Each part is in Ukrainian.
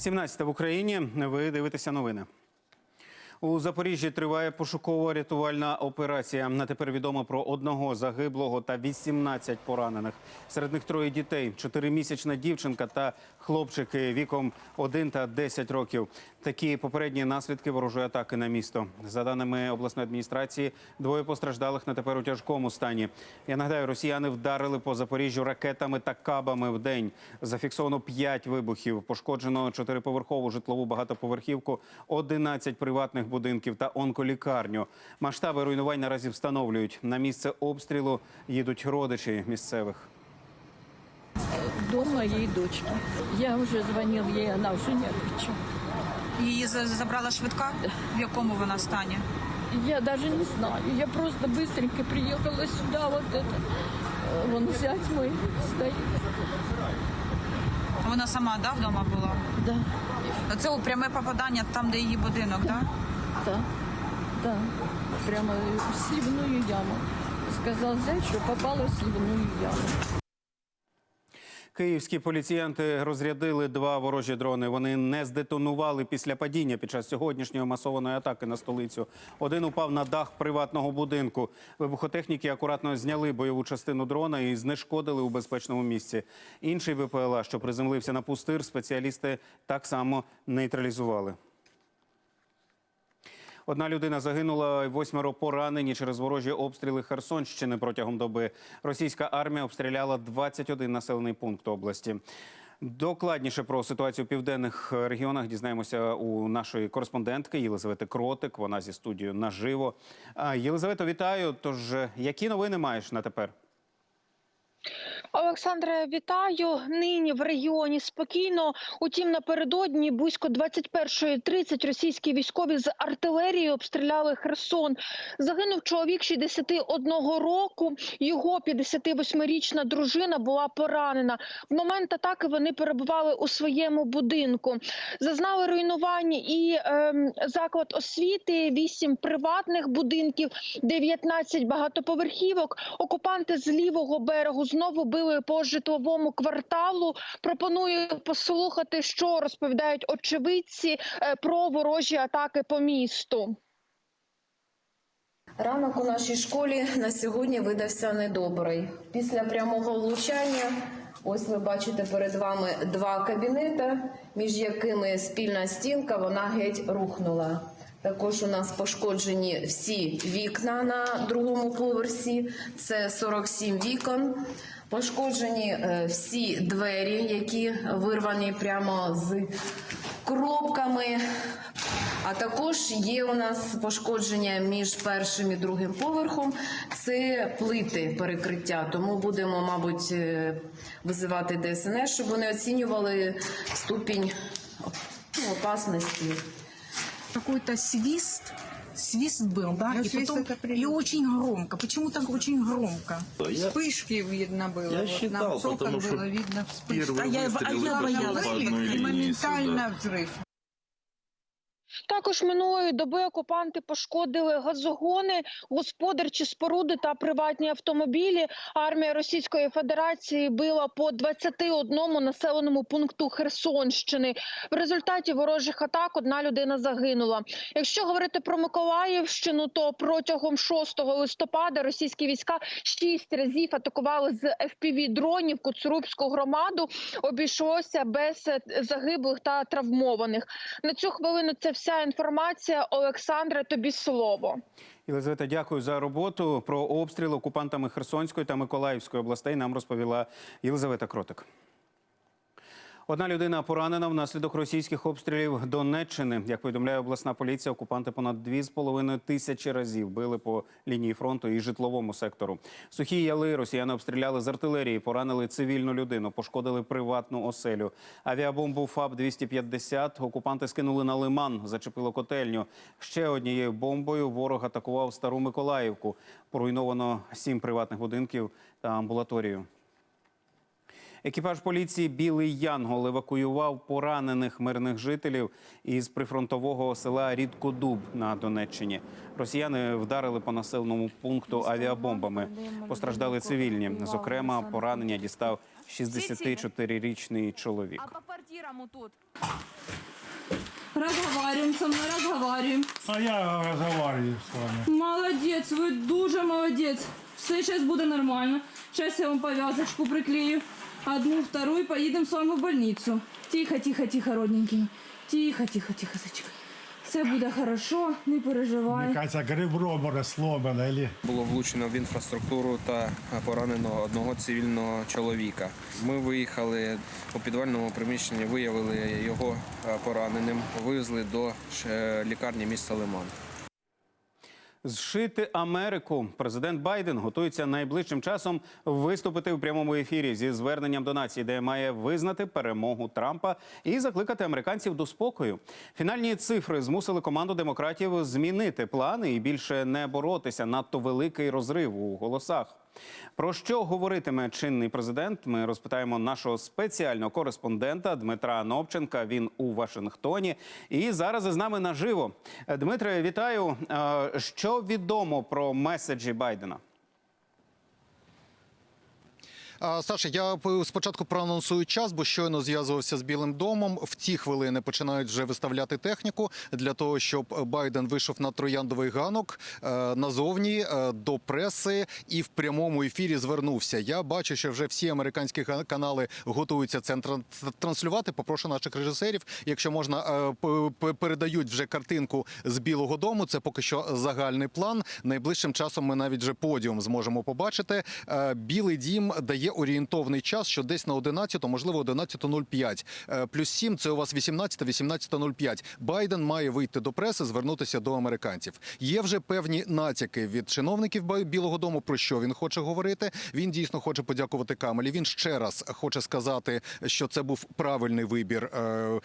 17 в Україні. Ви дивитеся новини. У Запоріжжі триває пошуково-рятувальна операція. На тепер відомо про одного загиблого та 18 поранених. Серед них троє дітей: чотиримісячна дівчинка та хлопчики віком 1 та 10 років. Такі попередні наслідки ворожої атаки на місто. За даними обласної адміністрації, двоє постраждалих на тепер у тяжкому стані. Я нагадаю, росіяни вдарили по Запоріжжю ракетами та кабами в день. Зафіксовано 5 вибухів. Пошкоджено чотириповерхову житлову багатоповерхівку, 11 приватних будинків та онколікарню. Масштаби руйнувань наразі встановлюють. На місце обстрілу їдуть родичі місцевих. дом моей дочки. Я уже звонил ей, она уже не отвечала. Її за- забрала швидка? В якому вона стані? Я даже не знаю. Я просто быстренько приехала сюда, вот это. э, Вон зять мой стоит. Вона сама да, вдома була? Да, Це у пряме попадання там, де її будинок, так? да, да. Прямо в сливную яму. Сказал зять, что попала в сливную яму. Київські поліціянти розрядили два ворожі дрони. Вони не здетонували після падіння під час сьогоднішньої масованої атаки на столицю. Один упав на дах приватного будинку. Вибухотехніки акуратно зняли бойову частину дрона і знешкодили у безпечному місці. Інший ВПЛА, що приземлився на пустир, спеціалісти так само нейтралізували. Одна людина загинула, восьмеро поранені через ворожі обстріли Херсонщини протягом доби. Російська армія обстріляла 21 населений пункт області. Докладніше про ситуацію в південних регіонах дізнаємося у нашої кореспондентки Єлизавети Кротик. Вона зі студією наживо. Єлизавето, вітаю. Тож, е, які новини маєш на тепер? Олександре, вітаю. Нині в регіоні спокійно. Утім, напередодні близько 21.30 російські військові з артилерії обстріляли Херсон. Загинув чоловік 61 року. Його 58-річна дружина була поранена. В момент атаки вони перебували у своєму будинку. Зазнали руйнування і ем, заклад освіти, 8 приватних будинків, 19 багатоповерхівок. Окупанти з лівого берегу знову били по житловому кварталу. Пропоную послухати, що розповідають очевидці е, про ворожі атаки по місту. Ранок у нашій школі на сьогодні видався недобрий. Після прямого влучання, ось ви бачите перед вами два кабінети, між якими спільна стінка, вона геть рухнула. Також у нас пошкоджені всі вікна на другому поверсі. Це 47 вікон. Пошкоджені е, всі двері, які вирвані прямо з коробками. А також є у нас пошкодження між першим і другим поверхом. Це плити перекриття. Тому будемо, мабуть, е, визивати ДСНС, щоб вони оцінювали ступінь ну, опасності. какой-то свист, свист был, да, Ну, и свист потом это и прилично. очень громко. Почему так очень громко? Ну, Вспышки видно было. Я вот считал, нам с окон потому что было видно вспышки. первый А я- а выстрел я это боялась. по одной и линии моментально сюда. взрыв. Також минулої доби окупанти пошкодили газогони, господарчі споруди та приватні автомобілі. Армія Російської Федерації била по 21 населеному пункту Херсонщини. В результаті ворожих атак одна людина загинула. Якщо говорити про Миколаївщину, то протягом 6 листопада російські війська шість разів атакували з fpv дронів Коцурубську громаду. Обійшлося без е, загиблих та травмованих. На цю хвилину це вся інформація. Олександра, тобі слово. Єлизавета, дякую за роботу. Про обстріл окупантами Херсонської та Миколаївської областей нам розповіла Єлизавета Кротик. Одна людина поранена внаслідок російських обстрілів Донеччини. Як повідомляє обласна поліція, окупанти понад 2,5 тисячі разів били по лінії фронту і житловому сектору. Сухі яли росіяни обстріляли з артилерії, поранили цивільну людину, пошкодили приватну оселю. Авіабомбу ФАБ-250 окупанти скинули на лиман, зачепило котельню. Ще однією бомбою ворог атакував стару Миколаївку. Поруйновано сім приватних будинків та амбулаторію. Екіпаж поліції Білий Янгол евакуював поранених мирних жителів із прифронтового села Рідкодуб на Донеччині. Росіяни вдарили по населеному пункту авіабомбами. Постраждали цивільні. Зокрема, поранення дістав 64-річний чоловік. А по квартирам тут. Разговариваем со мной, разговариваем. А я разговариваю с вами. Молодець, ви дуже молодець. Все зараз буде нормально. Зараз я вам пов'язочку приклею. Одну, вторую, поїдемо з вами в больницю. Тихо, тихо, тихо, родненький. Тихо, тихо, тихо, зайчик. Все буде хорошо, не переживай. Гребро може сломано или... Було влучено в інфраструктуру та поранено одного цивільного чоловіка. Ми виїхали у підвальному приміщенні, виявили його е, пораненим, вивезли до е, лікарні міста Лиман. Зшити Америку. Президент Байден готується найближчим часом виступити в прямому ефірі зі зверненням до нації, де має визнати перемогу Трампа і закликати американців до спокою. Фінальні цифри змусили команду демократів змінити плани і більше не боротися. Надто великий розрив у голосах. Про що говоритиме чинний президент? Ми розпитаємо нашого спеціального кореспондента Дмитра Новченка. Він у Вашингтоні. І зараз із нами наживо. Дмитре, вітаю. Е, Що відомо про меседжі Байдена? Саша, я спочатку проанонсую час, бо щойно зв'язувався з Білим домом. В ці хвилини починають вже виставляти техніку для того, щоб Байден вийшов на трояндовий ганок е, назовні е, до преси і в прямому ефірі звернувся. Я бачу, що вже всі американські ка- канали готуються це транслювати. Попрошу наших режисерів, якщо можна, е, передають вже картинку з Білого Дому. Це поки що загальний план. Найближчим часом ми навіть вже подіум зможемо побачити. Білий дім дає орієнтовний час, що десь на 11, можливо, 11.05. Е, Плюс 7 – це у вас 18, 18.05. Байден має вийти до преси, звернутися до американців. Є вже певні натяки від чиновників Білого Дому, про що він хоче говорити. Він дійсно хоче подякувати Камелі. Він ще раз хоче сказати, що це був правильний вибір е,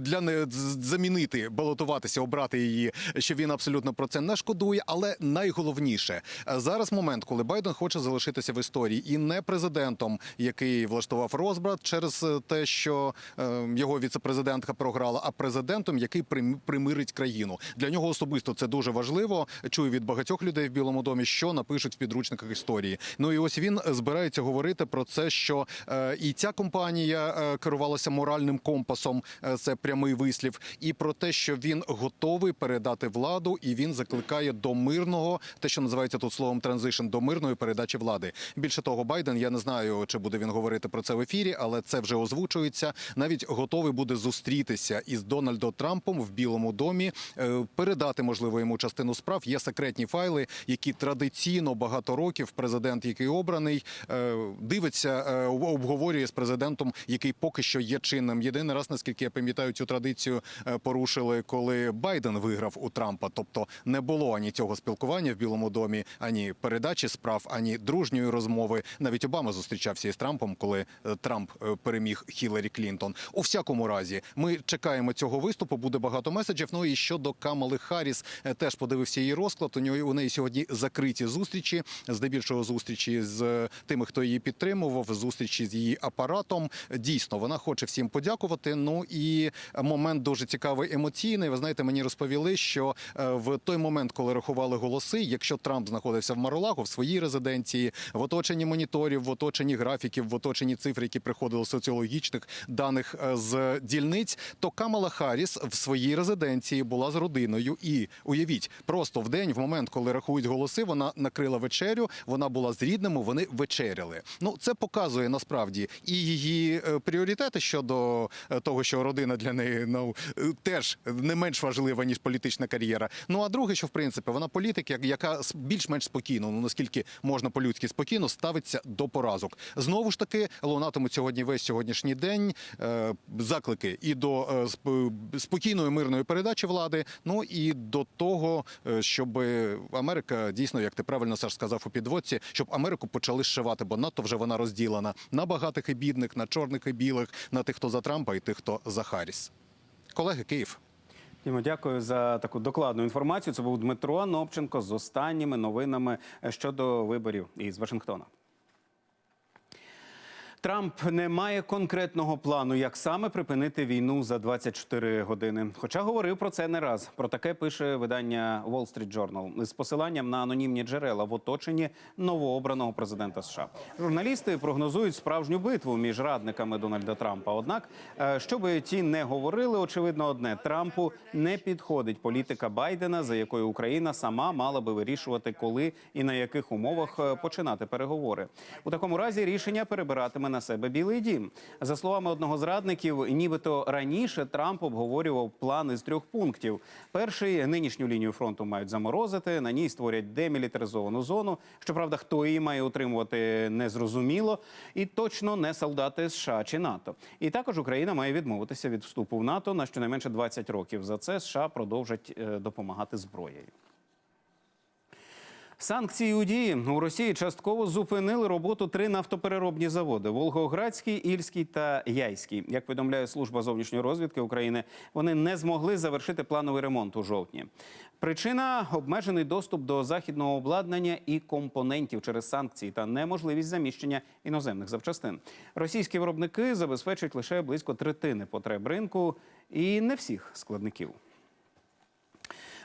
для не замінити, балотуватися, обрати її. Що він абсолютно про це не шкодує. Але найголовніше е, зараз момент, коли Байден хоче залишитися в історії, і не президентом, який влаштував розбрат через е, те, що е, його віцепрезидентка програла, а президентом, який прим- примирить країну. Для нього особисто це дуже важливо. Чую від багатьох людей в Білому домі, що напишуть в підручниках історії. Ну і ось він збирається говорити про це, що е, і ця компанія керувалася моральним компасом. це прямий вислів, і про те, що він готовий передати владу, і він закликає до мирного, те, що називається тут словом транзишн, до мирної передачі влади. Більше того, Байден, я не знаю, чи буде він говорити про це в ефірі, але це вже озвучується. Навіть готовий буде зустрітися із Дональдом Трампом в Білому домі, е, передати можливо йому частину справ. Є секретні файли, які традиційно багато років президент, який обраний, е, дивиться, е, обговорює з президентом, який поки що є чинним. Єдиний раз, наскільки я пам'ятаю, цю традицію порушили, коли Байден виграв у Трампа. Тобто не було ані цього спілкування в Білому домі, ані передачі справ, ані дружньої розмови. Навіть Обама зустрічався із Трампом, коли е, Трамп е, переміг Хіларі Клінтон. У всякому разі, ми чекаємо цього виступу. Буде багато меседжів. Ну і щодо Камали Харріс, е, теж подивився її розклад. У нього у неї сьогодні закриті зустрічі, здебільшого зустрічі з тими, хто її підтримував, зустрічі з її апаратом. Дійсно, вона хоче всім подякувати. Ну і момент дуже цікавий емоційний. Ви знаєте, мені розповіли, що в той момент, коли рахували голоси, якщо Трамп знаходився в Маролагу, в своїй резиденції, в оточенні моніторів, в оточенні графіків, в оточенні цифр, які приходили з соціологічних даних е, з дільниць, то Камала Харріс в своїй резиденції була з родиною. І уявіть, просто в день, в момент, коли рахують голоси, вона накрила вечерю. Вона була з рідними, вони вечеряли. Ну це показує насправді і її е, пріоритети щодо е, того, що родина для неї ну теж не менш важлива ніж політична кар'єра. Ну а друге, що в принципі вона політик, як- яка більш-менш спокійно, ну наскільки можна по-людськи спокійно ставиться до поразок. Знову ж таки, лунатимуть сьогодні весь сьогоднішній день е, заклики і до е, спокійної мирної передачі влади. Ну і до того, е, щоб Америка дійсно, як ти правильно Саш сказав у підводці, щоб Америку почали зшивати, бо надто вже вона розділена на багатих і бідних, на чорних і білих, на тих, хто за Трампа, і тих, хто за Харріс. Колеги, Київ. Дімо, дякую за таку докладну інформацію. Це був Дмитро Новченко з останніми новинами щодо виборів із Вашингтона. Трамп не має конкретного плану, як саме припинити війну за 24 години. Хоча говорив про це не раз. Про таке пише видання Wall Street Journal з посиланням на анонімні джерела в оточенні новообраного президента США. Журналісти прогнозують справжню битву між радниками Дональда Трампа. Однак, е, що би ті не говорили, очевидно, одне Трампу не підходить політика Байдена, за якою Україна сама мала би вирішувати, коли і на яких умовах е, починати переговори. У такому разі рішення перебиратиме на себе Білий Дім. За словами одного з радників, нібито раніше Трамп обговорював плани з трьох пунктів. Перший нинішню лінію фронту мають заморозити. На ній створять демілітаризовану зону. Щоправда, хто її має утримувати, незрозуміло, і точно не солдати США чи НАТО. І також Україна має відмовитися від вступу в НАТО на щонайменше 20 років. За це США продовжать е, допомагати зброєю. Санкції у дії у Росії частково зупинили роботу три нафтопереробні заводи: Волгоградський, Ільський та Яйський. Як повідомляє служба зовнішньої розвідки України, вони не змогли завершити плановий ремонт у жовтні. Причина обмежений доступ до західного обладнання і компонентів через санкції та неможливість заміщення іноземних запчастин. Російські виробники забезпечують лише близько третини потреб ринку і не всіх складників.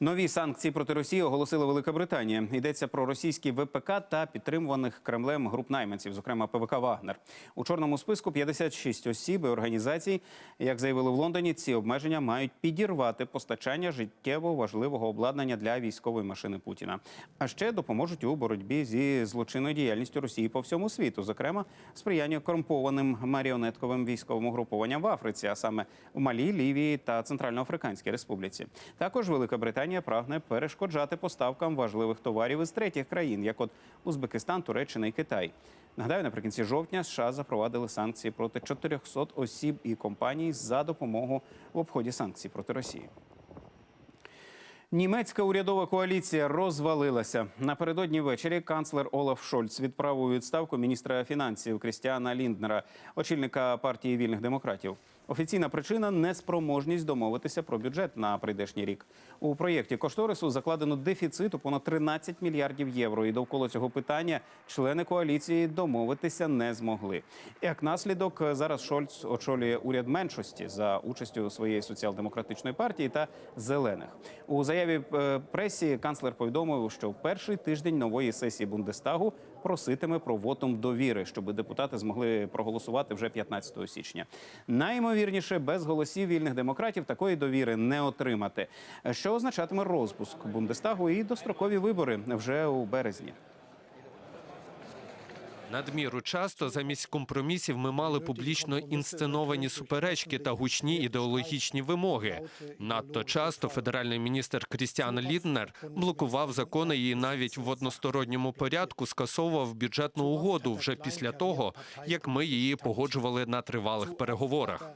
Нові санкції проти Росії оголосила Велика Британія. Йдеться про російські ВПК та підтримуваних Кремлем груп найманців, зокрема ПВК Вагнер. У чорному списку 56 осіб і організацій. Як заявили в Лондоні, ці обмеження мають підірвати постачання життєво важливого обладнання для військової машини Путіна. А ще допоможуть у боротьбі зі злочинною діяльністю Росії по всьому світу, зокрема сприяння корумпованим маріонетковим військовим угрупованням в Африці, а саме в Малі, Лівії та Центральноафриканській Республіці. Також Велика Британія прагне перешкоджати поставкам важливих товарів із третіх країн, як от Узбекистан, Туреччина і Китай. Нагадаю, наприкінці жовтня США запровадили санкції проти 400 осіб і компаній за допомогу в обході санкцій проти Росії. Німецька урядова коаліція розвалилася. Напередодні ввечері канцлер Олаф Шольц відправив у відставку міністра фінансів Крістіана Лінднера, очільника партії вільних демократів. Офіційна причина неспроможність домовитися про бюджет на прийдешній рік. У проєкті кошторису закладено дефіцит у понад 13 мільярдів євро. І довкола цього питання члени коаліції домовитися не змогли. Як наслідок, зараз Шольц очолює уряд меншості за участю своєї соціал-демократичної партії та зелених. У заяві е, пресі канцлер повідомив, що в перший тиждень нової сесії Бундестагу проситиме про вотум довіри, щоб депутати змогли проголосувати вже 15 січня. Найімовірніше, без голосів вільних демократів такої довіри не отримати, що означатиме розпуск Бундестагу і дострокові вибори вже у березні. Надміру часто замість компромісів ми мали публічно інсценовані суперечки та гучні ідеологічні вимоги. Надто часто федеральний міністр Крістіан Ліднер блокував закони і навіть в односторонньому порядку скасовував бюджетну угоду вже після того, як ми її погоджували на тривалих переговорах.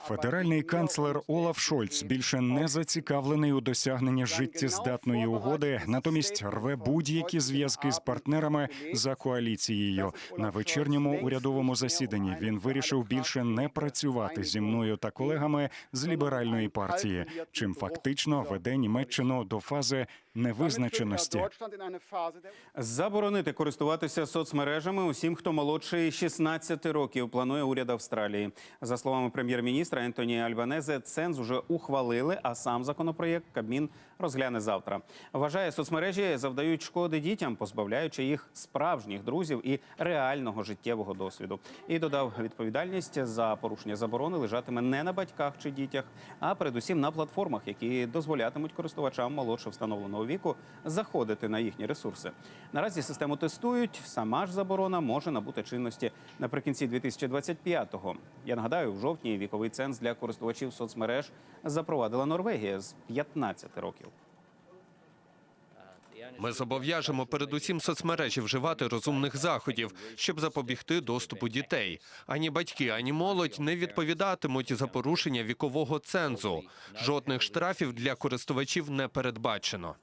Федеральний канцлер Олаф Шольц більше не зацікавлений у досягненні життєздатної угоди, натомість рве будь-які зв'язки з партнерами за коаліцією. На вечірньому урядовому засіданні він вирішив більше не працювати зі мною та колегами з ліберальної партії, чим фактично веде Німеччину до фази невизначеності. Заборонити користуватися соцмережами усім, хто молодший 16 років, планує уряд Австралії. За словами прем'єр-міністра Ентоні Альбанезе, ценз уже ухвалили, а сам законопроєкт Кабмін розгляне завтра. Вважає, соцмережі завдають шкоди дітям, позбавляючи їх справжніх друзів і реального життєвого досвіду. І додав, відповідальність за порушення заборони лежатиме не на батьках чи дітях, а передусім на платформах, які дозволятимуть користувачам молодше встановленого віку заходити на їхні ресурси. Наразі систему тестують. Сама ж заборона може набути чинності наприкінці 2025-го. Я нагадаю, в жовтні віковий ценз для користувачів соцмереж запровадила Норвегія з 15 років. Ми зобов'яжемо передусім соцмережі вживати розумних заходів, щоб запобігти доступу дітей. Ані батьки, ані молодь не відповідатимуть за порушення вікового цензу. Жодних штрафів для користувачів не передбачено.